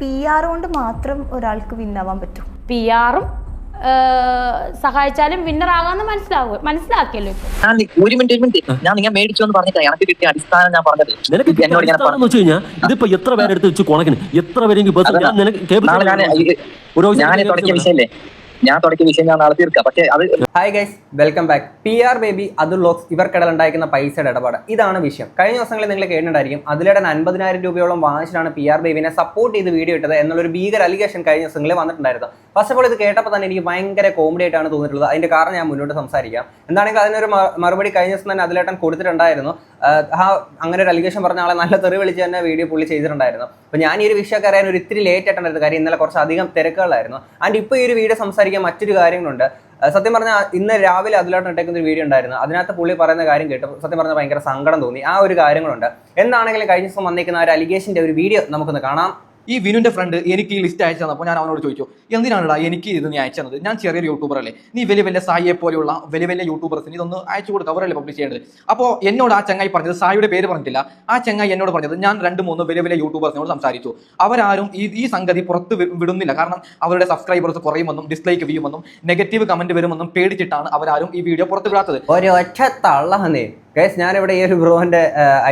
P R കൊണ്ട് മാത്രം ഒരാൾക്ക് വിന്നാവാൻ പറ്റും. പി ആറും സഹായിച്ചാലും വിന്നർ ആകാന്ന് മനസ്സിലാവും മനസ്സിലാക്കിയല്ലോ ഞാൻ നി- ഒരു മിനിറ്റ് ഒരു മിനിറ്റ് ഞാൻ നിങ്ങൾ മേടിച്ചു എന്ന് പറഞ്ഞിട്ട് എനിക്ക് കിട്ടിയ അടിസ്ഥാനം ഞാൻ പറഞ്ഞത്. നിനക്ക് എന്നോട് ഞാൻ പറഞ്ഞു കഴിഞ്ഞാൽ ഇതിപ്പോ എത്ര പേരെടുത്ത് വെച്ച് കൊണക്കിന്? എത്ര പേരെങ്കിലും ബസ് ഞാൻ തുടങ്ങിയ വിഷയല്ലേ? ഞാൻ തുടക്കിയ വിഷയം ഞാൻ നാളെ തീർക്കാം. പക്ഷേ അത് hi guys welcome back P R Baby Atul locks ഇവർക്കിടയിൽ ഉണ്ടായിരിക്കുന്ന പൈസയുടെ ഇടപാട്. ഇതാണ് വിഷയം. കഴിഞ്ഞ ദിവസങ്ങളിൽ നിങ്ങൾ കേട്ടിട്ടുണ്ടായിരിക്കും അതിലിടെ അൻപതിനായിരം രൂപയോളം വാങ്ങിച്ചിട്ടാണ് പി ആർ ബേബിനെ സപ്പോർട്ട് ചെയ്ത് വീഡിയോ ഇട്ടത് എന്നുള്ളൊരു ഭീകര അലിഗേഷൻ കഴിഞ്ഞ ദിവസങ്ങളിൽ വന്നിട്ടുണ്ടായിരുന്നു. ഫസ്റ്റ് ഓഫ് ഓൾ ഇത് കേട്ടപ്പോൾ തന്നെ എനിക്ക് ഭയങ്കര കോമഡി ആയിട്ടാണ് തോന്നിയിട്ടുള്ളത്. അതിന്റെ കാരണം ഞാൻ മുന്നോട്ട് സംസാരിക്കാം. എന്താണെങ്കിൽ അതിനൊരു മറുപടി കഴിഞ്ഞ ദിവസം തന്നെ അതിലേട്ടൻ കൊടുത്തിട്ടുണ്ടായിരുന്നു. ആ അങ്ങനെ ഒരു അലിഗേഷൻ പറഞ്ഞ ആളെ നല്ല തെറി വിളിച്ച് തന്നെ വീഡിയോ പുള്ളി ചെയ്തിട്ടുണ്ടായിരുന്നു. അപ്പോൾ ഞാൻ ഈ ഒരു വിഷയം അറിയാൻ ഒരു ഇത്തിരി ലേറ്റ് ആയിട്ടുണ്ടായിരുന്നു. കാര്യം ഇന്നലെ കുറച്ച് അധികം തിരക്കുകളായിരുന്നു. ആൻഡ് ഇപ്പോൾ ഈ ഒരു വീഡിയോ സംസാരിക്കാൻ മറ്റൊരു കാര്യങ്ങളുണ്ട്. സത്യം പറഞ്ഞാൽ ഇന്ന് രാവിലെ അതിലോട്ട് ഇട്ടേക്കുന്ന ഒരു വീഡിയോ ഉണ്ടായിരുന്നു. അതിനകത്ത് പുള്ളി പറയുന്ന കാര്യം കേട്ടു. സത്യം പറഞ്ഞാൽ ഭയങ്കര സങ്കടം തോന്നി. ആ ഒരു കാര്യങ്ങളുണ്ട്. എന്താണെങ്കിലും കഴിഞ്ഞ ദിവസം വന്നിരിക്കുന്ന ആ ഒരു അലിഗേഷന്റെ ഒരു വീഡിയോ നമുക്കൊന്ന് കാണാം. ഈ വിനുന്റെ ഫ്രണ്ട് എനിക്ക് ഈ ലിസ്റ്റ് അയച്ചു തന്നപ്പോൾ ഞാൻ അവനോട് ചോദിച്ചു എന്തിനാണെടാ എനിക്ക് ഇത് നീ അയച്ചു തന്നത്? ഞാൻ ചെറിയൊരു യൂട്യൂബർ അല്ലേ? നീ വലിയ വലിയ സായിയെ പോലെയുള്ള വലിയ വലിയ യൂട്യൂബേഴ്സിന് ഇതൊന്ന് അയച്ചു കൊടുക്കുക അവരല്ലേ പബ്ലിഷ് ചെയ്യേണ്ടത് അപ്പോൾ എന്നോട് ആ ചങ്ങായി പറഞ്ഞത് സായിയുടെ പേര് പറഞ്ഞിട്ടില്ല. ആ ചങ്ങായി എന്നോട് പറഞ്ഞത് ഞാൻ രണ്ട് മൂന്ന് വലിയ വലിയ യൂട്യൂബേഴ്സിനോട് സംസാരിച്ചു. അവരാരും ഈ ഈ സംഗതി പുറത്ത് വിടുന്നില്ല. കാരണം അവരുടെ സബ്സ്ക്രൈബേഴ്സ് കുറയുമെന്നും ഡിസ്ലൈക്ക് വ്യൂമെന്നും നെഗറ്റീവ് കമന്റ് വരുമെന്നും പേടിച്ചിട്ടാണ് അവരാരും ഈ വീഡിയോ പുറത്ത് വിടാത്തത്. ഒരു ഒറ്റ തള്ളഹന്നേ ഗൈസ് ഞാനിവിടെ ഈ ഒരു ബ്രോന്റെ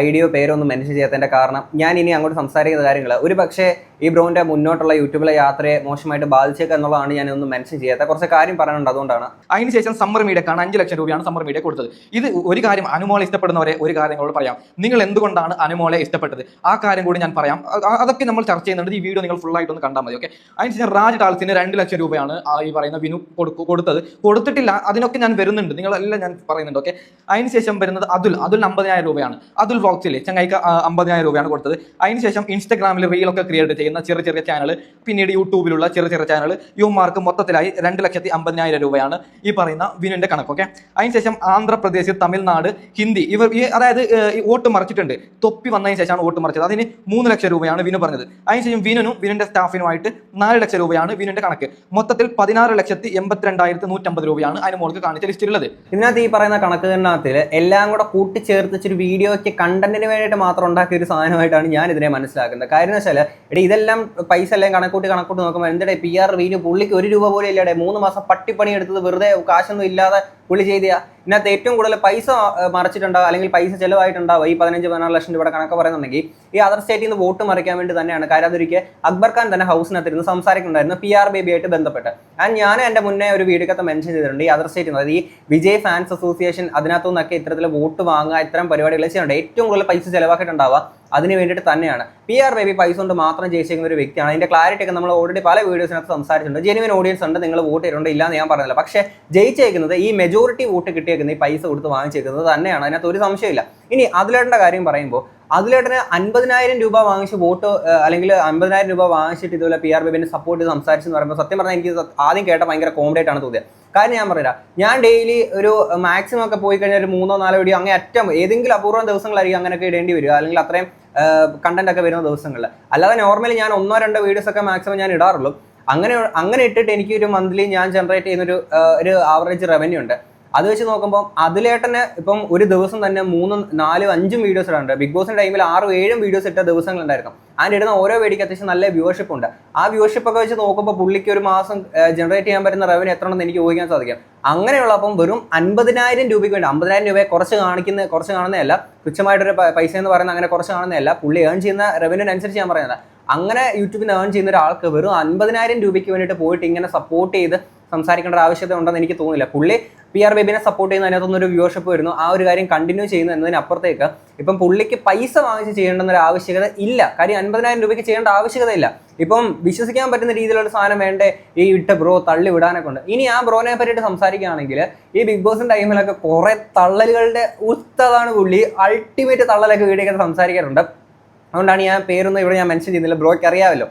ഐഡിയോ പേരൊന്നും മെൻഷൻ ചെയ്യാത്തതിന്റെ കാരണം ഞാൻ ഇനി അങ്ങോട്ട് സംസാരിക്കുന്ന കാര്യങ്ങൾ ഒരു പക്ഷേ ഈ ബ്രോന്റെ മുന്നോട്ടുള്ള യൂട്യൂബിലെ യാത്രയെ മോശമായിട്ട് ബാധിച്ചേക്കുക എന്നുള്ളതാണ് ഞാൻ ഒന്ന് മെൻഷൻ ചെയ്യാത്ത കുറച്ച് കാര്യം പറയാനുണ്ട് അതുകൊണ്ടാണ്. അതിനുശേഷം സമ്മർ മീഡിയക്കാണ് അഞ്ച് ലക്ഷം രൂപയാണ് സമ്മർ മീഡിയ കൊടുത്തത്. ഇത് ഒരു കാര്യം അനുമോളെ ഇഷ്ടപ്പെടുന്നവരെ ഒരു കാര്യം നിങ്ങളോട് പറയാം. നിങ്ങൾ എന്തുകൊണ്ടാണ് അനുമോളെ ഇഷ്ടപ്പെട്ടത്? ആ കാര്യം കൂടി ഞാൻ പറയാം. അതൊക്കെ നമ്മൾ ചർച്ച ചെയ്യുന്നുണ്ട്. ഈ വീഡിയോ നിങ്ങൾ ഫുൾ ആയിട്ട് ഒന്ന് കണ്ടാൽ മതി ഓക്കെ അതിനുശേഷം രാജ് ടാൾസിന് രണ്ട് ലക്ഷം രൂപയാണ് ഈ പറയുന്ന വിനു കൊടുത്തത്. കൊടുത്തിട്ടില്ല അതിനൊക്കെ ഞാൻ വരുന്നുണ്ട്. നിങ്ങളെല്ലാം ഞാൻ പറയുന്നുണ്ട് ഓക്കെ അതിനുശേഷം വരുന്നത് അതുൽ. അതുൽ അമ്പതിനായിരം രൂപയാണ്. അതുൽ വോക്സിൽ ചങ്ങായിക്ക് ആ, അമ്പതിനായിരം രൂപയാണ് കൊടുത്തത്. അതിനുശേഷം ഇൻസ്റ്റാഗ്രാമിൽ റീലൊക്കെ ക്രിയേറ്റ് ചെയ്യുന്ന ചെറിയ ചെറിയ ചാനൽ പിന്നീട് യൂട്യൂബിലുള്ള ചെറിയ ചെറിയ ചാനൽ യുവമാർക്ക് മൊത്തത്തിലായി രണ്ട് ലക്ഷത്തി അമ്പതിനായിരം രൂപയാണ് ഈ പറയുന്ന വിനുവിന്റെ കണക്ക് ഓക്കെ അതിനുശേഷം ആന്ധ്രാപ്രദേശ് തമിഴ്നാട് ഹിന്ദി ഇവർ ഈ അതായത് വോട്ട് മറിച്ചിട്ടുണ്ട്. തൊപ്പി വന്നതിന് ശേഷമാണ് വോട്ട് മറിച്ചത്. അതിന് മൂന്ന് ലക്ഷം രൂപയാണ് വിനു പറഞ്ഞത്. അതിനുശേഷം വിനുനും വിനുവിന്റെ സ്റ്റാഫിനുമായിട്ട് നാല് ലക്ഷം രൂപയാണ് വിനുവിന്റെ കണക്ക്. മൊത്തത്തിൽ പതിനാറ് ലക്ഷത്തി എൺപത്തിരണ്ടായിരത്തി നൂറ്റമ്പത് രൂപയാണ് അതിന് മോൾക്ക് കാണിച്ച ലിസ്റ്റിലുള്ളത് ഇതിനകത്ത് ഈ പറയുന്ന കണക്കുകളിനകത്തിൽ എല്ലാം കൂടെ കൂട്ടിച്ചേർത്തിച്ചൊരു വീഡിയോയ്ക്ക് കണ്ടന്റിന് വേണ്ടിയിട്ട് മാത്രം ഉണ്ടാക്കിയ ഒരു സാധനമായിട്ടാണ് ഞാൻ ഇതിനെ മനസ്സിലാക്കുന്നത്. കാര്യം എന്ന് വെച്ചാൽ എടീ ഇതെല്ലാം പൈസ എല്ലാം കണക്കൂട്ടി കണക്കൂട്ടി നോക്കുമ്പോൾ എന്തിടെ പി ആർ വീഡിയോ പുള്ളിക്ക് ഒരു രൂപ പോലും ഇല്ലാടെ. മൂന്ന് മാസം പട്ടിപ്പണി എടുത്തത് വെറുതെ കാശൊന്നും ഇല്ലാതെ പുള്ളി ചെയ്ത ഇതിനകത്ത് ഏറ്റവും കൂടുതൽ പൈസ ആ, മറിച്ചിട്ടുണ്ടാവും അല്ലെങ്കിൽ പൈസ ചിലവായിട്ടുണ്ടാവുക ഈ പതിനഞ്ച് പതിനാറ് ലക്ഷം രൂപയുടെ കണക്ക് പറയുന്നുണ്ടെങ്കിൽ ഈ അതർ സ്റ്റേറ്റിൽ നിന്ന് വോട്ട് മറിക്കാൻ വേണ്ടി തന്നെയാണ്. കാര്യം അതൊരിക്കൽ അക്ബർ ഖാൻ തന്നെ ഹൗസിനകത്ത് ഇരുന്ന് സംസാരിക്കുന്നുണ്ടായിരുന്നു പി ആർ ബേബി ആയിട്ട് ബന്ധപ്പെട്ട്. ആൻഡ് ഞാൻ എന്റെ മുന്നേ ഒരു വീഡിയോക്കകത്ത് മെൻഷൻ ചെയ്തിട്ടുണ്ട് ഈ അതർ സ്റ്റേറ്റിൽ നിന്ന് അതായത് ഈ വിജയ് ഫാൻസ് അസോസിയേഷൻ അതിനകത്തു നിന്നൊക്കെ ഇത്തരത്തിൽ വോട്ട് വാങ്ങുക ഇത്തരം പരിപാടികൾ ചെയ്യുന്നുണ്ട്. ഏറ്റവും കൂടുതൽ പൈസ ചിലവാക്കിയിട്ടുണ്ടാവുക അതിന് വേണ്ടിയിട്ട് തന്നെയാണ്. പി ആർ ബേബി പൈസ കൊണ്ട് മാത്രം ജയിച്ചിരിക്കുന്ന ഒരു വ്യക്തിയാണ്. അതിന്റെ ക്ലാരിറ്റി ഒക്കെ നമ്മൾ ഓൾറെഡി പല വീഡിയോസിനകത്ത് സംസാരിച്ചിട്ടുണ്ട്. ജെനുവിൻ ഓഡിയൻസ് ഉണ്ട് നിങ്ങൾ വോട്ട് ചെയ്തിട്ടുണ്ട് ഇല്ല എന്ന് ഞാൻ പറഞ്ഞില്ല. പക്ഷേ ജയിച്ചേക്കുന്നത് ഈ മെജോറിറ്റി വോട്ട് കിട്ടിയേക്കുന്ന ഈ പൈസ കൊടുത്ത് വാങ്ങിച്ചേക്കുന്നത് തന്നെയാണ്. അതിനകത്ത് ഒരു സംശയമില്ല ഇനി അതിലേട്ടന്റെ കാര്യം പറയുമ്പോൾ അതിലേട്ടന് അൻപതിനായിരം രൂപ വാങ്ങിച്ച് വോട്ട് അല്ലെങ്കിൽ അൻപതിനായിരം രൂപ വാങ്ങിച്ചിട്ട് ഇതുപോലെ പി ആർ ബേബിനെ സപ്പോർട്ട് ചെയ്ത് സംസാരിച്ചെന്ന് പറയുമ്പോൾ സത്യം പറഞ്ഞാൽ എനിക്ക് ആദ്യം കേട്ട ഭയങ്കര കോമഡേറ്റ് ആണ് തോന്നിയത്. കാരണം ഞാൻ പറയില്ല ഞാൻ ഡെയിലി ഒരു മാക്സിമം ഒക്കെ പോയി കഴിഞ്ഞാൽ ഒരു മൂന്നോ നാലോ വീഡിയോ അങ്ങനെ അറ്റം ഏതെങ്കിലും അപൂർവം ദിവസങ്ങളായിരിക്കും അങ്ങനെയൊക്കെ ഇടേണ്ടി വരിക. അല്ലെങ്കിൽ അത്രയും കണ്ടന്റ് ഒക്കെ വരുന്ന ദിവസങ്ങളിൽ. അല്ലാതെ നോർമലി ഞാൻ ഒന്നോ രണ്ടോ വീഡിയോസ് ഒക്കെ മാക്സിമം ഞാൻ ഇടാറുള്ളൂ. അങ്ങനെ അങ്ങനെ ഇട്ടിട്ട് എനിക്ക് ഒരു മന്ത്ലി ഞാൻ ജനറേറ്റ് ചെയ്യുന്ന ഒരു ഒരു ആവറേജ് റവന്യൂ ഉണ്ട്. അത് വെച്ച് നോക്കുമ്പോൾ അതിലേട്ടന് ഇപ്പം ഒരു ദിവസം തന്നെ മൂന്നും നാലും അഞ്ചും വീഡിയോസ് ഇടാറുണ്ട്. ബിഗ് ബോസിന്റെ ടൈമിൽ ആറും ഏഴും വീഡിയോസ് ഇട്ട ദിവസങ്ങൾ ഉണ്ടായിരുന്നു അതിന്റെ ഇടുന്ന ഓരോ വീഡിയോക്ക് അത്യാവശ്യം നല്ല വ്യൂവർഷിപ്പ് ഉണ്ട്. ആ വ്യൂവർഷിപ്പ് ഒക്കെ വെച്ച് നോക്കുമ്പോൾ പുള്ളിക്ക് ഒരു മാസം ജനറേറ്റ് ചെയ്യാൻ പറ്റുന്ന റവന്യൂ എത്ര ഉണ്ടെന്ന് എനിക്ക് ഊഹിക്കാൻ സാധിക്കും. അങ്ങനെയുള്ളപ്പം വെറും അൻപതിനായിരം രൂപയ്ക്ക് വേണ്ടി അമ്പതിനായിരം രൂപയെ കുറച്ച് കാണിക്കുന്ന കുറച്ച് കാണുന്നതല്ല. തുച്ഛമായിട്ടൊരു പൈസ എന്ന് പറയുന്നത് അങ്ങനെ കുറച്ച് കാണുന്നതല്ല. പുള്ളി ഏൺ ചെയ്യുന്ന റവന്യൂവിനനുസരിച്ച് ഞാൻ പറയുന്നത്. അങ്ങനെ യൂട്യൂബിൽ ഏൺ ചെയ്യുന്ന ഒരാൾക്ക് വെറും അൻപതിനായിരം രൂപയ്ക്ക് വേണ്ടിയിട്ട് പോയിട്ട് ഇങ്ങനെ സപ്പോർട്ട് ചെയ്ത് സംസാരിക്കേണ്ട ഒരു ആവശ്യത ഉണ്ടെന്ന് എനിക്ക് തോന്നുന്നില്ല. പുള്ളി പി ആർ ബേബിനെ സപ്പോർട്ട് ചെയ്യുന്ന അതിനകത്തൊന്നും ഒരു വ്യൂവർഷിപ്പ് വരുന്നു. ആ ഒരു കാര്യം കണ്ടിന്യൂ ചെയ്യുന്നു എന്നതിനപ്പുറത്തേക്ക് ഇപ്പം പുള്ളിക്ക് പൈസ വാങ്ങിച്ച് ചെയ്യേണ്ടുന്ന ഒരു ആവശ്യകത ഇല്ല. കാര്യം അൻപതിനായിരം രൂപയ്ക്ക് ചെയ്യേണ്ട ആവശ്യകത ഇല്ല. ഇപ്പം വിശ്വസിക്കാൻ പറ്റുന്ന രീതിയിലുള്ള സാധനം വേണ്ടേ? ഈ ഇട്ട ബ്രോ തള്ളി വിടാനൊക്കെ ഉണ്ട്. ഇനി ആ ബ്രോനെ പറ്റിയിട്ട് സംസാരിക്കുകയാണെങ്കിൽ ഈ ബിഗ് ബോസിന്റെ ടൈമിലൊക്കെ കുറേ തള്ളലുകളുടെ ഉത്തതാണ് പുള്ളി. അൾട്ടിമേറ്റ് തള്ളലൊക്കെ വീഡിയോ ഒക്കെ സംസാരിക്കാറുണ്ട്. അതുകൊണ്ടാണ് ഞാൻ പേരൊന്നും ഇവിടെ ഞാൻ മെൻഷൻ ചെയ്യുന്നില്ല. ബ്രോയ്ക്ക് അറിയാമല്ലോ.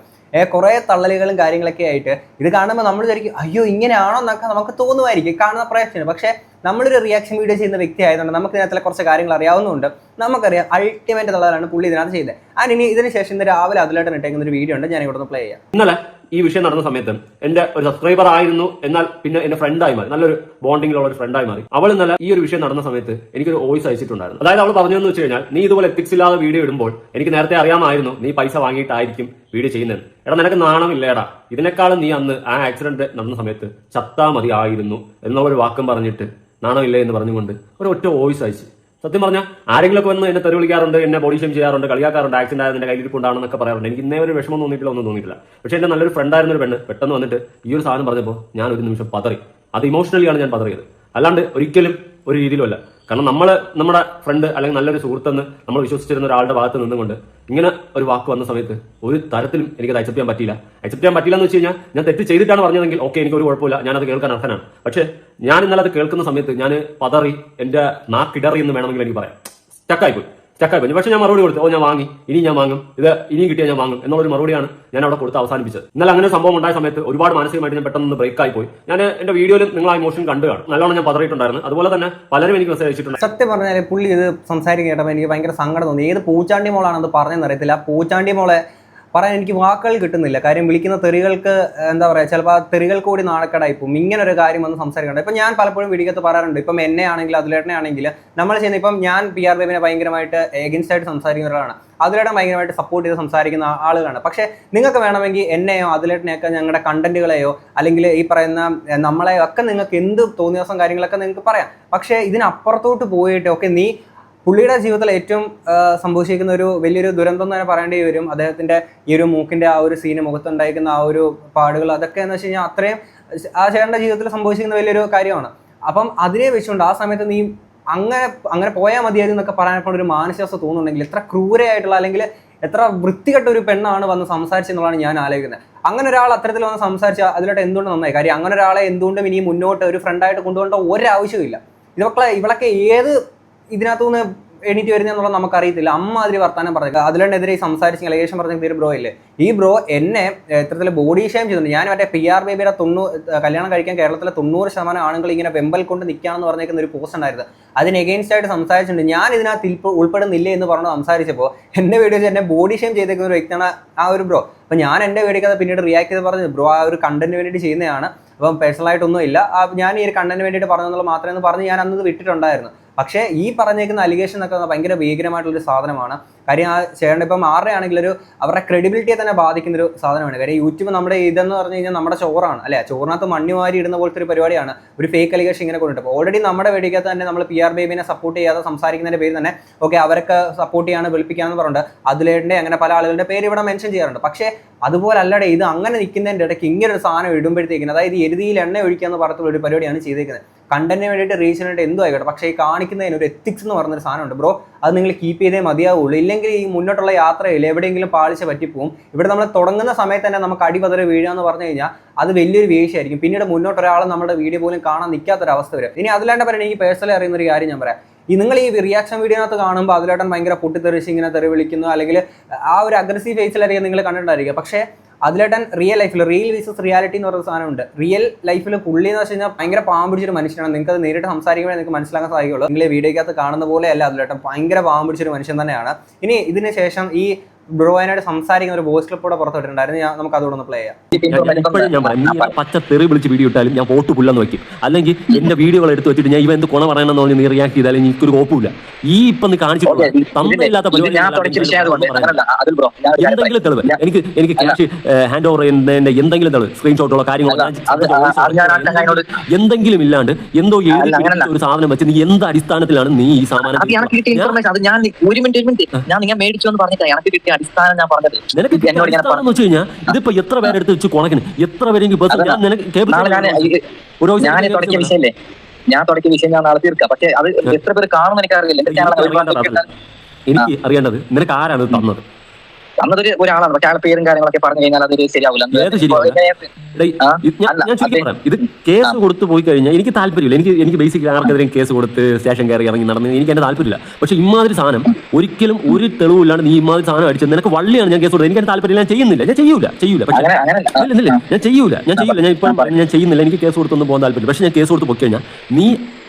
കുറേ തള്ളലുകളും കാര്യങ്ങളൊക്കെ ആയിട്ട് ഇത് കാണുമ്പോൾ നമ്മൾ വിചാരിക്കും അയ്യോ ഇങ്ങനെയാണോ? എന്നൊക്കെ നമുക്ക് തോന്നുമായിരിക്കും. കാണുന്ന പ്രേക്ഷകന്. പക്ഷേ നമ്മളൊരു റിയാക്ഷൻ വീഡിയോ ചെയ്യുന്ന വ്യക്തി ആയതുകൊണ്ട് നമുക്ക് ഇതിനകത്തുള്ള കുറച്ച് കാര്യങ്ങൾ അറിയാവുന്നതുകൊണ്ട് നമുക്കറിയാം അൾട്ടിമേറ്റ് തള്ളലാണ് പുള്ളി ഇതിനകത്ത് ചെയ്തത്. ആൻഡ് ഇനി ഇതിന് ശേഷം ഇന്ന് രാവിലെ അതിലായിട്ട് ഇട്ടേക്കുന്ന ഒരു വീഡിയോ ഉണ്ട്. ഞാൻ ഇവിടെ നിന്ന് പ്ലേ ചെയ്യാം. ഇന്നലെ ഈ വിഷയം നടന്ന സമയത്ത് എന്റെ ഒരു സബ്സ്ക്രൈബർ ആയിരുന്നു. എന്നാൽ പിന്നെ എന്റെ ഫ്രണ്ടായി മാറി. നല്ലൊരു ബോണ്ടിങ്ങിലുള്ള ഒരു ഫ്രണ്ടായി മാറി. അവൾ ഇന്നലെ ഈ ഒരു വിഷയം നടന്ന സമയത്ത് എനിക്കൊരു വോയിസ് അയച്ചിട്ടുണ്ടായിരുന്നു. അതായത് അവൾ പറഞ്ഞതെന്ന് വെച്ച് കഴിഞ്ഞാൽ നീ ഇതുപോലെ എത്തിക്സ് ഇല്ലാതെ വീഡിയോ ഇടുമ്പോൾ എനിക്ക് നേരത്തെ അറിയാമായിരുന്നു നീ പൈസ വാങ്ങിയിട്ടായിരിക്കും വീഡിയോ ചെയ്യുന്നത്. എടാ നിനക്ക് നാണമില്ലേടാ? ഇതിനേക്കാളും നീ അന്ന് ആ ആക്സിഡന്റ് നടന്ന സമയത്ത് ചത്താ മതി ആയിരുന്നു എന്നുള്ള ഒരു വാക്കും പറഞ്ഞിട്ട് നാണമില്ലേ എന്ന് പറഞ്ഞുകൊണ്ട് ഒരു ഒറ്റ വോയിസ് അയച്ചു. സത്യം പറഞ്ഞാൽ ആരെങ്കിലുമൊക്കെ വന്ന് എന്നെ തെറി വിളിക്കാറുണ്ട് എന്നെ ബോഡി ഷെയിം ചെയ്യാറുണ്ട് കളിയാക്കാറുണ്ട് ആക്സിഡന്റ് ആയത് എന്റെ കയ്യിലിരിപ്പുണ്ടാണെന്നൊക്കെ പറയാറുണ്ട്. എനിക്ക് ഇന്നേ ഒരു വിഷമം തോന്നിയിട്ടില്ല ഒന്നും തോന്നിയിട്ടില്ല. പക്ഷേ എന്റെ നല്ലൊരു ഫ്രണ്ട് ആയിരുന്ന ഒരു പെണ്ണ് പെട്ടെന്ന് വന്നിട്ട് ഈ ഒരു സാധനം പറഞ്ഞപ്പോൾ ഞാൻ ഒരു നിമിഷം പതറി. അത് ഇമോഷണലിയാണ് ഞാൻ പതറിയത്. അല്ലാണ്ട് ഒരിക്കലും ഒരു രീതിയിലുമല്ല. കാരണം നമ്മൾ നമ്മുടെ ഫ്രണ്ട് അല്ലെങ്കിൽ നല്ലൊരു സുഹൃത്തെന്ന് നമ്മൾ വിശ്വസിച്ചിരുന്ന ഒരാളുടെ ഭാഗത്ത് നിന്നുകൊണ്ട് ഇങ്ങനെ ഒരു വാക്ക് വന്ന സമയത്ത് ഒരു തരത്തിലും എനിക്കത് അക്സെപ്റ്റ് ചെയ്യാൻ പറ്റില്ല അക്സെപ്റ്റ് ചെയ്യാൻ പറ്റില്ല എന്ന് വെച്ച് കഴിഞ്ഞാൽ ഞാൻ തെറ്റ് ചെയ്തിട്ടാണ് പറഞ്ഞതെങ്കിൽ ഓക്കെ എനിക്ക് ഒരു കുഴപ്പമില്ല. ഞാനത് കേൾക്കാൻ അർഹനാണ്. പക്ഷേ ഞാൻ ഇന്നലെ അത് കേൾക്കുന്ന സമയത്ത് ഞാൻ പതറി എന്റെ നാക്കിടറി എന്ന് വേണമെങ്കിൽ എനിക്ക് പറയാം. സ്റ്റക്കായിപ്പോയി സ്റ്റക്കായിപ്പോയി പക്ഷെ ഞാൻ മറുപടി കൊടുത്തു. ഓ ഞാൻ വാങ്ങി. ഇനി ഞാൻ വാങ്ങും. ഇത് ഇനിയും കിട്ടിയാൽ ഞാൻ വാങ്ങും എന്നുള്ളൊരു മറുപടിയാണ് ഞാൻ അവിടെ കൊടുത്ത് അവസാനിപ്പിച്ചത്. എന്നാൽ അങ്ങനെ സംഭവം ഉണ്ടായ സമയത്ത് ഒരുപാട് മാനസികമായിട്ട് ഞാൻ പെട്ടെന്ന് ബ്രേക്ക് ആയി പോയി. ഞാൻ എന്റെ വീഡിയോയിൽ നിങ്ങൾ ആ ഇമോഷൻ കണ്ടു കാണും. നല്ലോണം ഞാൻ പതറിയിട്ടുണ്ടായിരുന്നു. അതുപോലെ തന്നെ പലരും എനിക്ക് മെസ്സേജ് അയച്ചിട്ടുണ്ട് സത്യം പറഞ്ഞാൽ പുള്ളി ഇത് കേട്ടപ്പോൾ എനിക്ക് ഭയങ്കര സങ്കടം തോന്നി. ഏത് പൂച്ചാണ്ടി മോളാണെന്ന് പറഞ്ഞെന്നറിയത്തില്ല പൂച്ചാണ്ടി മോളെ പറയാൻ എനിക്ക് വാക്കുകൾ കിട്ടുന്നില്ല. കാര്യം വിളിക്കുന്ന തെറികൾക്ക് എന്താ പറയുക ചിലപ്പോൾ ആ തെറികൾ കൂടി നാണക്കേടായി പോകും. ഇങ്ങനെ ഒരു കാര്യം വന്ന് സംസാരിക്കണ്ട. ഇപ്പം ഞാൻ പലപ്പോഴും വീഡിയോക്കത്ത് പറയാറുണ്ട്. ഇപ്പം എന്നെ ആണെങ്കിൽ അതിലേട്ടനെ ആണെങ്കിൽ നമ്മൾ ചെയ്യുന്ന ഇപ്പം ഞാൻ പി ആർ ബേബിനെ ഭയങ്കരമായിട്ട് എഗൻസ്റ്റ് ആയിട്ട് സംസാരിക്കുന്ന ഒരാളാണ്. അതിലേട്ടൻ ഭയങ്കരമായിട്ട് സപ്പോർട്ട് ചെയ്ത് സംസാരിക്കുന്ന ആളുകളാണ്. പക്ഷേ നിങ്ങൾക്ക് വേണമെങ്കിൽ എന്നെയോ അതിലേട്ടനെയൊക്കെ ഞങ്ങളുടെ കണ്ടന്റുകളെയോ അല്ലെങ്കിൽ ഈ പറയുന്ന നമ്മളെയോ ഒക്കെ നിങ്ങൾക്ക് എന്ത് തോന്നിയ ദിവസം കാര്യങ്ങളൊക്കെ നിങ്ങൾക്ക് പറയാം. പക്ഷേ ഇതിനപ്പുറത്തോട്ട് പോയിട്ട് ഒക്കെ നീ പുള്ളിയുടെ ജീവിതത്തിൽ ഏറ്റവും സംഭവിച്ചിരിക്കുന്ന ഒരു വലിയൊരു ദുരന്തം എന്ന് തന്നെ പറയേണ്ടി വരും. അദ്ദേഹത്തിന്റെ ഈ ഒരു മൂക്കിന്റെ ആ ഒരു സീന് മുഖത്തുണ്ടായിരിക്കുന്ന ആ ഒരു പാടുകൾ അതൊക്കെ എന്ന് വെച്ച് കഴിഞ്ഞാൽ അത്രയും ആ ചേട്ടന്റെ ജീവിതത്തിൽ സംഭവിച്ചിരിക്കുന്ന വലിയൊരു കാര്യമാണ്. അപ്പം അതിനെ വെച്ചുകൊണ്ട് ആ സമയത്ത് നീ അങ്ങനെ അങ്ങനെ പോയാൽ മതിയായിരുന്നു എന്നൊക്കെ പറയാനപ്പോൾ ഒരു മാനസികാവസ്ഥ തോന്നുന്നുണ്ടെങ്കിൽ എത്ര ക്രൂരയായിട്ടുള്ള അല്ലെങ്കിൽ എത്ര വൃത്തികെട്ട ഒരു പെണ്ണാണ് വന്ന് സംസാരിച്ചെന്നുള്ളതാണ് ഞാൻ ആലോചിക്കുന്നത്. അങ്ങനെ ഒരാൾ അത്തരത്തിൽ വന്ന് സംസാരിച്ച അതിലോട്ട് എന്തുകൊണ്ട് നന്നായി? കാര്യം അങ്ങനെ ഒരാളെ എന്തുകൊണ്ടും ഇനി മുന്നോട്ട് ഒരു ഫ്രണ്ടായിട്ട് കൊണ്ടുപോകേണ്ട ഒരാവശ്യവും ഇല്ല ഇതൊക്കെ ഇവളൊക്കെ ഏത് ഇതിനകത്തുനിന്ന് എണീറ്റ് വരുന്നതെന്നുള്ളത് നമുക്കറിയത്തില്ല. അതിൽ വർത്താനം പറഞ്ഞത് അതിലെതിരെ സംസാരിച്ച് ലേശം പറഞ്ഞ ഒരു ബ്രോ ഇല്ലേ? ഈ ബ്രോ എന്നെ ഇത്തരത്തിൽ ബോഡി ഷെയിം ചെയ്തിട്ടുണ്ട് ഞാൻ മറ്റേ പി ആർ ബേബിയുടെ തൊണ്ണൂറ് കല്യാണം കഴിക്കാൻ കേരളത്തിലെ തൊണ്ണൂറ് ശതമാനം ആണുങ്ങൾ ഇങ്ങനെ വെമ്പൽ കൊണ്ട് നിൽക്കുകയാണെന്ന് പറഞ്ഞേക്കുന്ന ഒരു പോസ്റ്റ് ഉണ്ടായിരുന്നു. അതിന് എഗെയിൻസ്റ്റ് ആയിട്ട് സംസാരിച്ചിട്ടുണ്ട്. ഞാൻ ഇതിനകത്ത് ഉൾപ്പെടുന്നില്ലേ എന്ന് പറഞ്ഞു സംസാരിച്ചപ്പോൾ എന്റെ വീഡിയോ എന്നെ ബോഡി ഷെയിം ചെയ്തേക്കുന്ന ഒരു വ്യക്തിയാണ് ആ ഒരു ബ്രോ അപ്പം ഞാൻ എന്റെ വീഡിയോക്ക് പിന്നീട് റിയാക്ട് ചെയ്ത് പറഞ്ഞത് ബ്രോ ആ ഒരു കണ്ടന്റ് വേണ്ടിയിട്ട് ചെയ്യുന്നതാണ്. അപ്പം പേഴ്സണലായിട്ടൊന്നും ഇല്ല ഞാൻ ഈ ഒരു കണ്ടന്റ് വേണ്ടിയിട്ട് പറഞ്ഞതെന്നുള്ള മാത്രമേ എന്ന് പറഞ്ഞ് ഞാൻ അന്നത് വിട്ടിട്ടുണ്ടായിരുന്നു. പക്ഷേ ഈ പറഞ്ഞേക്കുന്ന അലിഗേഷൻ എന്നൊക്കെ ഭയങ്കര ഭീകരമായിട്ടുള്ളൊരു സാധനമാണ്. കാര്യം ആ ചേട്ടൻ ഇപ്പം ആരുടെ ഒരു അവരുടെ ക്രെഡിബിലിറ്റിയെ തന്നെ ബാധിക്കുന്ന ഒരു സാധനമാണ്. കാര്യം യൂട്യൂബ് നമ്മുടെ ഇതെന്ന് പറഞ്ഞു കഴിഞ്ഞാൽ നമ്മുടെ ചോറാണ്. അല്ലെ? ചോറിനകത്ത് മണ്ണി വാരി ഇടുന്ന പോലത്തെ ഒരു പരിപാടിയാണ്. ഒരു ഫേക്ക് അലിഗേഷൻ ഇങ്ങനെ കൊണ്ടിട്ട്. ഓൾറെഡി നമ്മുടെ വീഡിയോക്കകത്ത് തന്നെ നമ്മൾ പി ആർ ബേബിനെ സപ്പോർട്ട് ചെയ്യാതെ സംസാരിക്കുന്നതിന്റെ പേര് തന്നെ ഓക്കെ അവരൊക്കെ സപ്പോർട്ട് ചെയ്യാണ് വിളിപ്പിക്കാന്ന് പറഞ്ഞിട്ടുണ്ട് അതിലേന്റെ അങ്ങനെ പല ആളുകളുടെ പേര് ഇവിടെ മെൻഷൻ ചെയ്യാറുണ്ട്. പക്ഷേ അതുപോലെ അല്ലടെ ഇത് അങ്ങനെ നിൽക്കുന്നതിന്റെ ഇടയ്ക്ക് ഇങ്ങനെ ഒരു സാധനം ഇടുമ്പോഴത്തേക്കിന് അതായത് എരുതിയിൽ എണ്ണ ഒഴിക്കുക പറഞ്ഞിട്ടുള്ള ഒരു പരിപാടിയാണ് ചെയ്തേക്കുന്നത്. കണ്ടന്റിന് വേണ്ടിയിട്ട് വേണ്ടി എന്തോ ആയിക്കോട്ടെ. പക്ഷേ ഈ കാണിക്കുന്നതിന് ഒരു എത്തിക്സ് എന്ന് പറഞ്ഞൊരു സാധനമുണ്ട്. ബ്രോ അത് നിങ്ങൾ കീപ്പ് ചെയ്തേ മതിയാവുള്ളൂ. ഇല്ലെങ്കിൽ ഈ മുന്നോട്ടുള്ള യാത്രയിൽ എവിടെയെങ്കിലും പാളിച്ച പറ്റിപ്പോവും. ഇവിടെ നമ്മൾ തുടങ്ങുന്ന സമയത്ത് തന്നെ നമുക്ക് അടിപതറി വീഴുക എന്ന് പറഞ്ഞു കഴിഞ്ഞാൽ അത് വലിയൊരു വീഴ്ചയായിരിക്കും പിന്നീട് മുന്നോട്ട് ഒരാൾ നമ്മുടെ വീഡിയോ പോലും കാണാൻ നിൽക്കാത്തൊരവസ്ഥ വരും. ഇനി അതിലാണ്ട് പറയുന്നത് എനിക്ക് പേഴ്സണലി അറിയുന്ന ഒരു കാര്യം ഞാൻ പറയാം. ഈ നിങ്ങൾ ഈ റിയാക്ഷൻ വീഡിയോനകത്ത് കാണുമ്പോൾ അതിലേട്ടൻ ഭയങ്കര പൊട്ടിത്തെറിച്ച് ഇങ്ങനെ തെറി വിളിക്കുന്നു. അല്ലെങ്കിൽ ആ ഒരു അഗ്രസീവ് ഫേസിലായിരിക്കും നിങ്ങൾ കണ്ടിട്ടുണ്ടായിരിക്കുക പക്ഷേ അതിലേട്ടൻ റിയൽ ലൈഫിൽ റിയൽ വിസസ് റിയാലിറ്റി എന്ന് പറയുന്ന സാധനമുണ്ട്. റിയൽ ലൈഫിൽ പുള്ളി എന്ന് വെച്ച് കഴിഞ്ഞാൽ ഭയങ്കര പാവം പിടിച്ചൊരു മനുഷ്യനാണ്. നിങ്ങൾക്ക് അത് നേരിട്ട് സംസാരിക്കുമ്പോൾ നിങ്ങൾക്ക് മനസ്സിലാക്കാൻ സാധിക്കുള്ളൂ. നിങ്ങൾ വീഡിയോക്കകത്ത് കാണുന്ന പോലെ അല്ല അതിലേട്ടൻ. ഭയങ്കര പാവം പിടിച്ചൊരു മനുഷ്യൻ തന്നെയാണ്. ഇനി ഇതിന് ശേഷം ഈ ബ്രോയനായിട്ട് സംസാരിക്കുന്ന ഒരു വോയിസ് ക്ലിപ്പ് കൂടെ പുറത്തുവിട്ടിട്ടുണ്ടായിരുന്നു ഞാൻ നമുക്ക് അതുകൂടെ ഒന്ന് പ്ലേ ചെയ്യാം. പച്ച തെറി വിളിച്ച് വീഡിയോ ഇട്ടാലും ഞാൻ വോട്ട് പുല്ലെന്ന് വെക്കും. അല്ലെങ്കിൽ എന്റെ വീഡിയോകൾ എടുത്ത് വെച്ചിട്ട് ഞാൻ ഇവ എന്ത് കുണ പറയണമെന്ന് പറഞ്ഞ് നീ റിയാക്ട് ചെയ്താലും എനിക്കൊരു കോപ്പില്ല ഈ ഇപ്പൊ നീ അതുകൊണ്ട് എന്തെങ്കിലും തെളിവ്? എനിക്ക് എനിക്ക് ക്യാഷ് ഹാൻഡ് ഓവർ ചെയ്യുന്നതിന്റെ എന്തെങ്കിലും തെളിവ്? സ്ക്രീൻഷോട്ടുള്ള കാര്യങ്ങളോ എന്തെങ്കിലും ഇല്ലാണ്ട് എന്തോ ഒരു സാധനം വെച്ച് നീ എന്ത് അടിസ്ഥാനത്തിലാണ് നീ ഈ കിട്ടിയ ഞാൻ- ഞാൻ ഒരു മിനിറ്റ് ഞാൻ നിങ്ങൾ മേടിച്ചു എന്ന് പറഞ്ഞിട്ടാണ് എനിക്ക് കിട്ടിയ അടിസ്ഥാനം ഞാൻ പറഞ്ഞത്. നിനക്ക് എന്നോട് എന്ന് വെച്ച് കഴിഞ്ഞാൽ ഇതിപ്പോ എത്ര പേരെടുത്ത് വെച്ച് കുണക്കിന്? എത്ര പേരെങ്കിൽ ഞാൻ തുടക്കിയ ഞാൻ ഞാൻ വിഷയല്ലേ? ഞാൻ തുടങ്ങിയ വിഷയം ഞാൻ നാളെ തീർക്കാം. പക്ഷെ അത് എത്ര പേര് കാണുമെന്ന് എനിക്ക് അറിയില്ല എന്റെ ചാനൽ എനിക്ക് അറിയേണ്ടത് നിനക്ക് ആരാണ് തന്നത്? അന്നതൊരു ഒരാളാണ്. പക്ഷെ ആളെ പേരും കാര്യങ്ങളൊക്കെ പറഞ്ഞു കഴിഞ്ഞാൽ അതൊരു ശരിയാവില്ല? ഇത് കേസ് കൊടുത്ത് പോയി കഴിഞ്ഞാൽ എനിക്ക് താല്പര്യമില്ല. എനിക്ക് എനിക്ക് ബേസിക്കലി ആർക്കെതിരെയും കേസ് കൊടുത്ത് സ്റ്റേഷൻ കയറി ഇറങ്ങി നടന്ന് എനിക്ക് എന്റെ താല്പര്യമില്ല. പക്ഷെ ഇമാതിരി സാധനം ഒരിക്കലും ഒരു തെളിവില്ലാണ്ട് നീ ഇമാതിരി സാധനം അടിച്ചത് നിനക്ക് വള്ളിയാണ് ഞാൻ കേസ് കൊടുത്തത്. എനിക്ക് എന്റെ താല്പര്യമില്ല ഞാൻ ചെയ്യുന്നില്ല. ഞാൻ ചെയ്യൂല ചെയ്യൂല. പക്ഷെ. ഞാൻ ചെയ്യൂല ഞാൻ ചെയ്യൂല. ഞാൻ ഇപ്പം പറഞ്ഞു ഞാൻ ചെയ്യുന്നില്ല. എനിക്ക് കേസ് കൊടുത്തൊന്നും പോകാൻ താല്പര്യം പക്ഷെ ഞാൻ കേസ് കൊടുത്ത് പൊക്കി കഴിഞ്ഞാൽ നീ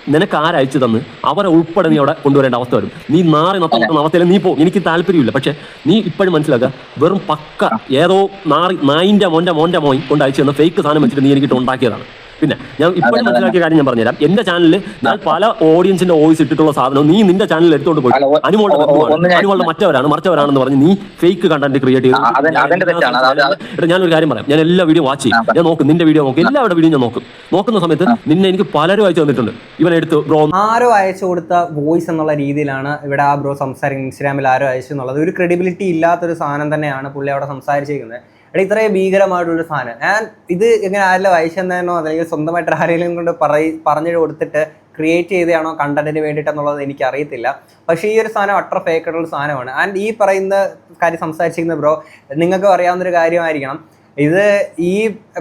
നിനക്ക് ആരയച്ചു തന്ന്? അവരെ ഉൾപ്പെടെ നീ അവിടെ കൊണ്ടുവരേണ്ട അവസ്ഥ വരും. നീ നാറി നത്തുന്ന അവസ്ഥയിൽ നീ പോ. എനിക്ക് താല്പര്യമില്ല. പക്ഷെ നീ ഇപ്പോഴും മനസ്സിലാക്കുക വെറും പക്ക ഏതോ നാറി നായിന്റെ മോന്റെ മോന്റെ മോയി കൊണ്ട് അയച്ചു തന്ന ഫേക്ക് സാധനം വെച്ചിട്ട് നീ എനിക്കിട്ട് ഉണ്ടാക്കിയതാണ്. പിന്നെ ഞാൻ ഇപ്പോഴും മനസ്സിലാക്കിയ കാര്യം ഞാൻ പറഞ്ഞുതരാം. എന്റെ ചാനലിൽ ഞാൻ പല ഓഡിയൻസിന്റെ വോയിസ് ഇട്ടിട്ടുള്ള സാധനം നീ നിന്റെ ചാനലിൽ എടുത്തോണ്ട് പോയി. അല്ല, അനുമോളുടെ അനുമോളുടെ മറ്റവരാണ് മറിച്ചവരാണെന്ന് പറഞ്ഞ് നീ ഫേക്ക് കണ്ടന്റ് ക്രിയേറ്റ് ചെയ്ത് ഞാനൊരു കാര്യം പറയാം. ഞാൻ എല്ലാ വീഡിയോ വാച്ച് ചെയ്യും. ഞാൻ നോക്കും നിന്റെ വീഡിയോ നോക്കും എല്ലാവരുടെ വീഡിയോ ഞാൻ നോക്കും. നോക്കുന്ന സമയത്ത് നിന്നെ എനിക്ക് പലരും അയച്ചു തന്നിട്ടുണ്ട്. ഇവൻ എടുത്ത് ബ്രോ ആരോ അയച്ചു കൊടുത്ത വോയിസ് എന്നുള്ള രീതിയിലാണ് ഇവിടെ ആ ബ്രോ സംസാരിക്കുന്നത്. ഇൻസ്റ്റാഗ്രാമിൽ ആരോ അയച്ചു എന്നുള്ളത്. ഒരു ക്രെഡിബിലിറ്റി ഇല്ലാത്തൊരു സാധനം തന്നെയാണ് പുള്ളി അവിടെ സംസാരിച്ചിരിക്കുന്നത്. എടാ ഇത്രയും ഭീകരമായിട്ടുള്ള സാധനം. ഞാൻ ഇത് ഇങ്ങനെ ആരെല്ലാം അയച്ചെന്നോ അല്ലെങ്കിൽ സ്വന്തമായിട്ട് ആരെങ്കിലും കൊണ്ട് പറയി പറഞ്ഞു കൊടുത്തിട്ട് ക്രിയേറ്റ് ചെയ്തതാണോ കണ്ടന്റിന് വേണ്ടിയിട്ടെന്നുള്ളത് എനിക്ക് അറിയത്തില്ല പക്ഷേ ഈ ഒരു സാധനം അട്ടർ ഫേക്ക് ആയിട്ടുള്ള സാധനമാണ്. ആൻഡ് ഈ പറയുന്ന കാര്യം സംസാരിച്ചിരിക്കുന്ന ബ്രോ നിങ്ങൾക്ക് അറിയാവുന്നൊരു കാര്യമായിരിക്കണം. ഇത് ഈ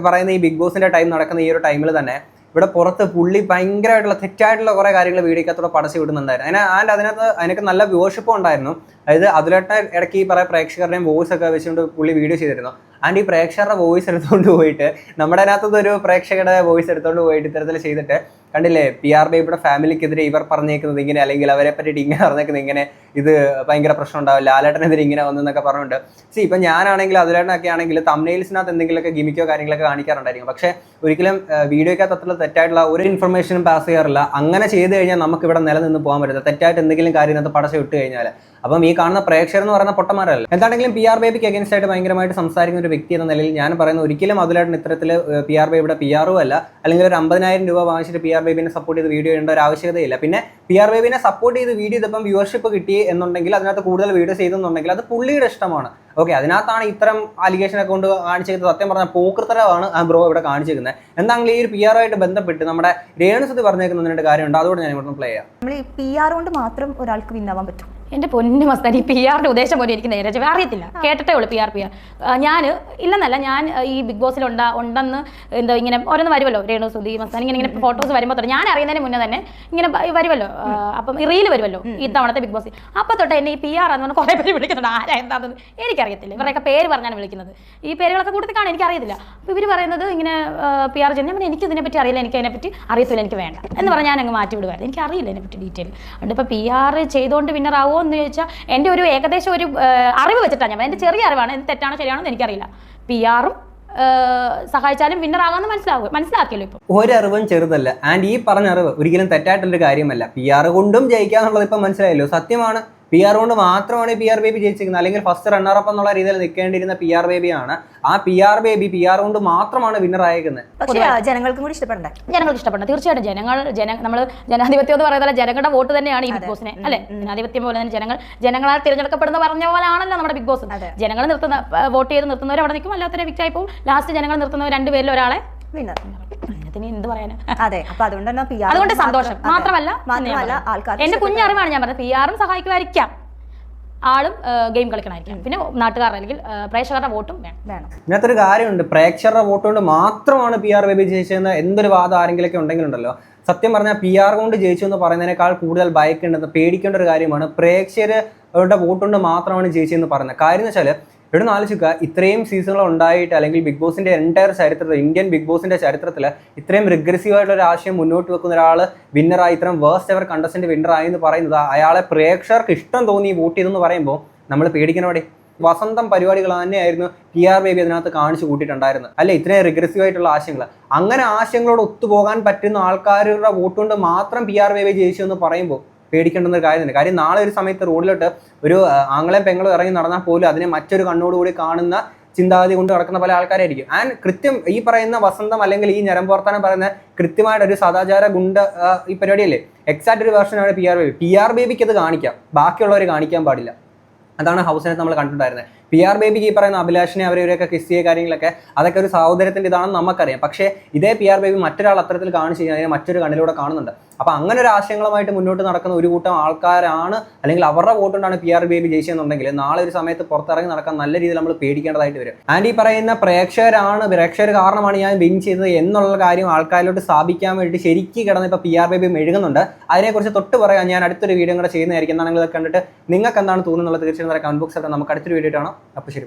പറയുന്ന ഈ ബിഗ് ബോസിന്റെ ടൈം നടക്കുന്ന ഈ ഒരു ടൈമിൽ തന്നെ ഇവിടെ പുറത്ത് പുള്ളി ഭയങ്കരമായിട്ടുള്ള തെറ്റായിട്ടുള്ള കുറേ കാര്യങ്ങൾ വീഡിയോക്കകത്തോടെ പടച്ചു വിടുന്നുണ്ടായിരുന്നു. അതിന് ആൻഡ് അതിനകത്ത് അതിനൊക്കെ നല്ല വ്യൂവർഷിപ്പും ഉണ്ടായിരുന്നു. അതായത് അതിലോട്ട് ഇടയ്ക്ക് ഈ പറയുന്ന പ്രേക്ഷകരുടെയും വോയിസ് ഒക്കെ വെച്ചുകൊണ്ട് പുള്ളി വീഡിയോ ചെയ്തിരുന്നു. ആൻഡ് ഈ പ്രേക്ഷകരുടെ വോയിസ് എടുത്തുകൊണ്ട് പോയിട്ട് നമ്മുടെ അതിനകത്തുനിന്ന് ഒരു പ്രേക്ഷകരുടെ വോയിസ് എടുത്തുകൊണ്ട് പോയിട്ട് ഇത്തരത്തിൽ ചെയ്തിട്ട് കണ്ടില്ലേ? പി ആർ ബേബിയുടെ ഫാമിലിക്കെതിരെ ഇവർ പറഞ്ഞേക്കുന്നത് ഇങ്ങനെ അല്ലെങ്കിൽ അവരെ പറ്റിയിട്ട് ഇങ്ങനെ പറഞ്ഞേക്കുന്നത് ഇങ്ങനെ ഇത് ഭയങ്കര പ്രശ്നം ഉണ്ടാവും. ലാലേട്ടനെതിരെ ഇങ്ങനെ വന്നു എന്നൊക്കെ പറഞ്ഞുകൊണ്ട്. സി ഇപ്പം ഞാനാണെങ്കിൽ അതിലേട്ടനൊക്കെ ആണെങ്കിൽ തമ്നെയിൽസിനകത്ത് എന്തെങ്കിലുമൊക്കെ ഗിമിക്കോ കാര്യങ്ങളൊക്കെ കാണിക്കാറുണ്ടായിരിക്കും. പക്ഷേ ഒരിക്കലും വീഡിയോക്കകത്ത് അത്ര തെറ്റായിട്ടുള്ള ഒരു ഇൻഫർമേഷനും പാസ് ചെയ്യാറില്ല. അങ്ങനെ ചെയ്ത് കഴിഞ്ഞാൽ നമുക്ക് ഇവിടെ നിലനിന്ന് പോകാൻ പറ്റില്ല. തെറ്റായിട്ട് എന്തെങ്കിലും കാര്യം ഇതിനകത്ത് പടച്ച വിട്ട് കഴിഞ്ഞാൽ അപ്പം ഈ കാണുന്ന പ്രേക്ഷകർ എന്ന് പറയുന്ന പൊട്ടന്മാരല്ല? എന്താണെങ്കിലും പി ആർ ബേബിക്ക് അഗേൻസ്റ്റ് ആയിട്ട് ഭയങ്കരമായിട്ട് സംസാരിക്കുന്ന ഒരു വ്യക്തി എന്ന നിലയിൽ ഞാൻ പറയുന്ന ഒരിക്കലും അതിലായിട്ട് ഇത്തരത്തിൽ പി ആർ ബേബിയുടെ പി ആറും അല്ല. അല്ലെങ്കിൽ ഒരു അമ്പതിനായിരം രൂപ വാങ്ങിച്ചിട്ട് പി ആർ ബേബിനെ സപ്പോർട്ട് ചെയ്ത് വീഡിയോ ഉണ്ടോ ഒരു ആവശ്യകതയില്ല. പിന്നെ പി ആർ ബേബിനെ സപ്പോർട്ട് ചെയ്ത് വീഡിയോ ചെയ്തപ്പം വ്യൂവർഷിപ്പ് കിട്ടി എന്നുണ്ടെങ്കിൽ അതിനകത്ത് കൂടുതൽ വീഡിയോ ചെയ്തെന്നുണ്ടെങ്കിൽ അത് പുള്ളിയുടെ ഇഷ്ടമാണ്. ഓക്കെ അതിനകത്താണ് ഇത്തരം അലിഗേഷൻ അക്കൗണ്ട് കൊണ്ട് കാണിച്ചിരിക്കുന്നത് സത്യം പറഞ്ഞാൽ പോക്കൃത്തരമാണ് ആ ബ്രോ ഇവിടെ കാണിച്ചിരിക്കുന്നത് എന്താണെങ്കിലും ഈ ഒരു പി ആറുമായിട്ട് ബന്ധപ്പെട്ട് നമ്മുടെ രേണുസതി പറഞ്ഞേക്കുന്ന കാര്യമുണ്ട്. അതുകൊണ്ട് ഞാൻ ഇവിടെ പ്ലേ ചെയ്യാം. നമ്മൾ ഈ പി ആർ കൊണ്ട് മാത്രം ഒരാൾക്ക് വിന്നാവാൻ പറ്റും. എന്റെ പൊന്നു മസ്താൻ ഈ പി ആറിന്റെ ഉദ്ദേശം പോലും എനിക്ക് നേരെ അറിയത്തില്ല. കേട്ടിട്ടേ ഉള്ളൂ പി ആർ പി ആർ ഞാൻ ഇല്ലെന്നല്ല ഞാൻ ഈ ബിഗ് ബോസിൽ ഉണ്ടാ ഉണ്ടെന്ന് എന്താ ഇങ്ങനെ ഓരോന്ന് വരുമല്ലോ രേണു സുധി മസ്താൻ ഇങ്ങനെ ഇങ്ങനെ ഫോട്ടോസ് വരുമ്പോൾ തൊട്ട് ഞാൻ അറിയുന്നതിന് മുന്നേ തന്നെ ഇങ്ങനെ വരുമല്ലോ അപ്പം റീൽ വരുമല്ലോ ഈ തവണത്തെ ബിഗ് ബോസിൽ അപ്പോൾ തൊട്ട് എന്നെ ഈ പി ആർ എന്ന് പറഞ്ഞാൽ കുറേ പേര് വിളിക്കുന്നുണ്ട്. ആരാ എന്താണെന്ന് എനിക്കറിയത്തില്ല. ഇവരുടെയൊക്കെ പേര് പറഞ്ഞാണ് വിളിക്കുന്നത്. ഈ പേരുകളൊക്കെ കൂട്ടത്തിൽ കാണാൻ എനിക്കറിയത്തില്ല. അപ്പോൾ ഇവർ പറയുന്നത് ഇങ്ങനെ പി ആർ ചെയ്യുന്നത് എനിക്ക് ഇതിനെപ്പറ്റി അറിയില്ല എനിക്ക് അതിനെപ്പറ്റി അറിയത്തില്ല എനിക്ക് വേണ്ട. എന്ന് പറഞ്ഞാൽ ഞാൻ അങ്ങ് മാറ്റി വിടുവായിരുന്നു. എനിക്ക് അറിയില്ല ഇതിനെപ്പറ്റി ഡീറ്റെയിൽ അതുകൊണ്ട് ഇപ്പോൾ പി ആർ ചെയ്തുകൊണ്ട് വിന്നർ ആവുമോ എന്ന് ചോദിച്ചാൽ എന്റെ ഒരു ഏകദേശം ഒരു അറിവ് വെച്ചിട്ടാണ് ഞാൻ. എന്റെ ചെറിയ അറിവാണ്. എന്ത് തെറ്റാണോ ശരിയാണോ എനിക്കറിയില്ല. പി ആറും സഹായിച്ചാലും വിന്നർ ആകാമെന്ന് മനസ്സിലാവും മനസ്സിലാക്കിയല്ലോ ഇപ്പോൾ ഒരറിവും ചെറുതല്ല. ആൻഡ് ഈ പറഞ്ഞ അറിവ് ഒരിക്കലും തെറ്റായിട്ടുള്ളൊരു കാര്യമല്ല. പി ആർ കൊണ്ടും ജയിക്കാന്നുള്ളത് ഇപ്പം മനസ്സിലായല്ലോ. സത്യമാണ്. പി ആർ കൊണ്ട് മാത്രമാണ് പി ആർ ബേബി ജയിച്ചിരിക്കുന്നത് അല്ലെങ്കിൽ ഫസ്റ്റ് റണ്ണറപ്പ് എന്നുള്ള രീതിയിൽ നിൽക്കേണ്ടിയിരുന്ന പി ആർ ബേബിയാണ് ആ P R Baby P R കൊണ്ട് മാത്രമാണ് വിന്നർ ആയിരിക്കുന്നത് പക്ഷേ ജനങ്ങൾക്കും കൂടി ഇഷ്ടപ്പെടണ്ടേ. ജനങ്ങൾക്ക് ഇഷ്ടപ്പെടണം തീർച്ചയായിട്ടും ജനങ്ങൾ ജന നമ്മൾ ജനാധിപത്യം എന്ന് പറയുന്നത് ജനങ്ങളുടെ വോട്ട് തന്നെയാണ് ഈ ബിഗ് ബോസിനെ അല്ലെ? ജനാധിപത്യം പോലെ തന്നെ ജനങ്ങൾ ജനങ്ങളാൽ തിരഞ്ഞെടുക്കപ്പെടുന്ന പറഞ്ഞ പോലെയാണല്ലോ നമ്മുടെ ബിഗ് ബോസ് അതെ. ജനങ്ങൾ നിർത്തുന്ന വോട്ട് ചെയ്ത് നിർത്തുന്നവർ അവിടെ നിൽക്കും അല്ലാത്തവരെ വിക്റ്റായി പോകും ലാസ്റ്റ് ജനങ്ങൾ നിർത്തുന്നവർ രണ്ടുപേരിൽ ഒരാളെ വിന്നർ അതിന് എന്ത് പറയാനാ? അതെ അപ്പൊ അതുകൊണ്ട് തന്നെ പി ആർ അതുകൊണ്ട് സന്തോഷം മാത്രമല്ല മാത്രമല്ല ആൾക്കാർ എന്റെ കുഞ്ഞറിവാണ് ഞാൻ പറഞ്ഞത്. പി ആറും സഹായിക്കുമായിരിക്കാം. ആളും ഗെയിം കളിക്കണമായിരിക്കും. പിന്നെ നാട്ടുകാരുടെ അല്ലെങ്കിൽ പ്രേക്ഷകരുടെ വോട്ടും വേണം. വേണം. ഇതിനകത്തൊരു കാര്യമുണ്ട്. പ്രേക്ഷകരുടെ വോട്ട് കൊണ്ട് മാത്രമാണ് പി ആർ ബേബി ജയിച്ചതെന്ന് എന്തൊരു വാദം ആരെങ്കിലൊക്കെ ഉണ്ടെങ്കിലുണ്ടല്ലോ. സത്യം പറഞ്ഞാൽ പി ആർ കൊണ്ട് ജയിച്ചു എന്ന് പറയുന്നതിനേക്കാൾ കൂടുതൽ ഭയക്കേണ്ടത് പേടിക്കേണ്ട ഒരു കാര്യമാണ്. പ്രേക്ഷകരുടെ വോട്ട് കൊണ്ട് മാത്രമാണ് ജയിച്ചതെന്ന് പറയുന്നത്. കാര്യം എന്ന് വെച്ചാൽ ഇവിടെ നിന്ന് ആലോചിക്കുക ഇത്രയും സീസണുകൾ ഉണ്ടായിട്ട് അല്ലെങ്കിൽ ബിഗ് ബോസിന്റെ എന്റയർ ചരിത്രത്തിൽ ഇന്ത്യൻ ബിഗ് ബോസിന്റെ ചരിത്രത്തിൽ ഇത്രയും റിഗ്രസീവ് ആയിട്ടുള്ള ഒരു ആശയം മുന്നോട്ട് വെക്കുന്ന ഒരാൾ വിന്നറായി ഇത്രയും വേസ്റ്റ് എവർ കണ്ടസ്റ്റന്റ് വിന്നറായി എന്ന് പറയുന്നത് അയാളെ പ്രേക്ഷകർക്ക് ഇഷ്ടം തോന്നി വോട്ട് ചെയ്തെന്ന് പറയുമ്പോൾ നമ്മൾ പേടിക്കണോടെ വസന്തം പരിപാടികൾ തന്നെയായിരുന്നു ടി ആർ ബേബി അതിനകത്ത് കാണിച്ചു കൂട്ടിയിട്ടുണ്ടായിരുന്നത്. അല്ലെ? ഇത്രയും റിഗ്രസീവ് ആയിട്ടുള്ള ആശയങ്ങൾ അങ്ങനെ ആശയങ്ങളോട് ഒത്തുപോകാൻ പറ്റുന്ന ആൾക്കാരുടെ വോട്ട് കൊണ്ട് മാത്രം പി ആർ ബേബി ജയിച്ചു എന്ന് പറയുമ്പോൾ പേടിക്കേണ്ടുന്ന ഒരു കാര്യം കാര്യം നാളെ ഒരു സമയത്ത് റോഡിലോട്ട് ഒരു ആംഗ്ലയും പെങ്ങളും ഇറങ്ങി നടന്നാൽ പോലും അതിനെ മറ്റൊരു കണ്ണോടുകൂടി കാണുന്ന ചിന്താഗതി കൊണ്ട് നടക്കുന്ന പല ആൾക്കാരായിരിക്കും. ആൻഡ് കൃത്യം ഈ പറയുന്ന വസന്തം അല്ലെങ്കിൽ ഈ ഞരമ്പോർത്താനം പറയുന്ന കൃത്യമായിട്ട് ഒരു സദാചാര ഗുണ്ട ഈ പരിപാടിയല്ലേ? എക്സാക്ട് ഒരു വേർഷനാണ് P R Baby P R ബേബിക്ക് അത് കാണിക്കാം. ബാക്കിയുള്ളവർ കാണിക്കാൻ പാടില്ല. അതാണ് ഹൗസിനെ നമ്മൾ കണ്ടിട്ടുണ്ടായിരുന്നത്. പി ആർ ബേബിക്ക് ഈ പറയുന്ന അഭിലാഷിനെ അവരെയൊക്കെ കിസ് ചെയ്യുക കാര്യങ്ങളൊക്കെ അതൊക്കെ ഒരു സഹോദരത്തിന്റെ ഇതാണെന്ന് നമുക്കറിയാം. പക്ഷേ ഇതേ പി ആർ ബേബി മറ്റൊരാൾ അത്തരത്തിൽ കാണിച്ചു കഴിഞ്ഞാൽ മറ്റൊരു കണ്ണിലൂടെ കാണുന്നുണ്ട്. അപ്പോൾ അങ്ങനെ ഒരു ആശയങ്ങളുമായിട്ട് മുന്നോട്ട് നടക്കുന്ന ഒരു കൂട്ടം ആൾക്കാരാണ് അല്ലെങ്കിൽ അവരുടെ വോട്ടുകൊണ്ടാണ് പി ആർ ബേബി ജയിച്ചതെന്നുണ്ടെങ്കിൽ നാളെ ഒരു സമയത്ത് പുറത്തിറങ്ങി നടക്കാൻ നല്ല രീതിയിൽ നമ്മൾ പേടിക്കേണ്ടതായിട്ട് വരും. ആൻഡ് ഈ പറയുന്ന പ്രേക്ഷകരാണ് പ്രേക്ഷകർ കാരണമാണ് ഞാൻ വിൻ ചെയ്തത് എന്നുള്ള കാര്യം ആൾക്കാരിലോട്ട് സ്ഥാപിക്കാൻ വേണ്ടി ശരിക്കും കിടന്ന് ഇപ്പോൾ പി ആർ ബേബി മെഴുകുന്നുണ്ട്. അതിനെക്കുറിച്ച് തൊട്ട് പറയാൻ ഞാൻ അടുത്തൊരു വീഡിയോ കൂടെ ചെയ്യുന്നതായിരിക്കും. എന്നാണെങ്കിൽ കണ്ടിട്ട് നിങ്ങൾക്ക് എന്താണ് തോന്നുന്നുള്ളത് തീർച്ചയായും കമന്റ് ബോക്സിൽ നമുക്ക് അടുത്തൊരു വീഡിയോ കാണാം. അപ്പോൾ ശരി.